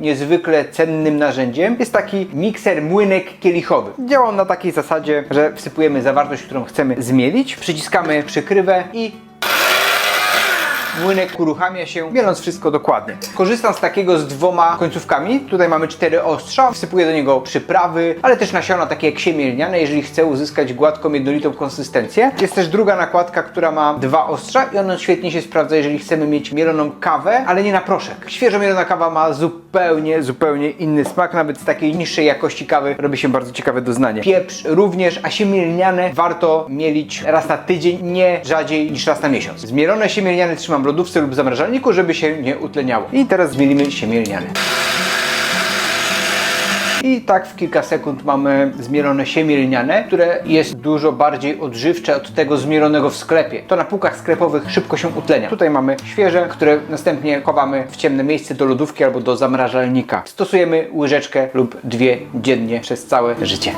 niezwykle cennym narzędziem jest taki mikser młynek kielichowy. Działa on na takiej zasadzie, że wsypujemy zawartość, którą chcemy zmielić, przyciskamy przykrywę i Młynek uruchamia się, mieląc wszystko dokładnie. Korzystam z takiego z dwoma końcówkami. Tutaj mamy cztery ostrza, wsypuję do niego przyprawy, ale też nasiona takie jak siemielniane, jeżeli chcę uzyskać gładką, jednolitą konsystencję. Jest też druga nakładka, która ma dwa ostrza i ona świetnie się sprawdza, jeżeli chcemy mieć mieloną kawę, ale nie na proszek. Świeżo mielona kawa ma zupełnie, zupełnie inny smak, nawet z takiej niższej jakości kawy robi się bardzo ciekawe doznanie. Pieprz również, a siemielniane warto mielić raz na tydzień, nie rzadziej niż raz na miesiąc. Zmielone siemielniane trzymam w lodówce lub zamrażalniku, żeby się nie utleniało. I teraz zmielimy siemielniane. I tak w kilka sekund mamy zmielone siemielniane, które jest dużo bardziej odżywcze od tego zmielonego w sklepie. To na półkach sklepowych szybko się utlenia. Tutaj mamy świeże, które następnie chowamy w ciemne miejsce do lodówki albo do zamrażalnika. Stosujemy łyżeczkę lub dwie dziennie przez całe życie.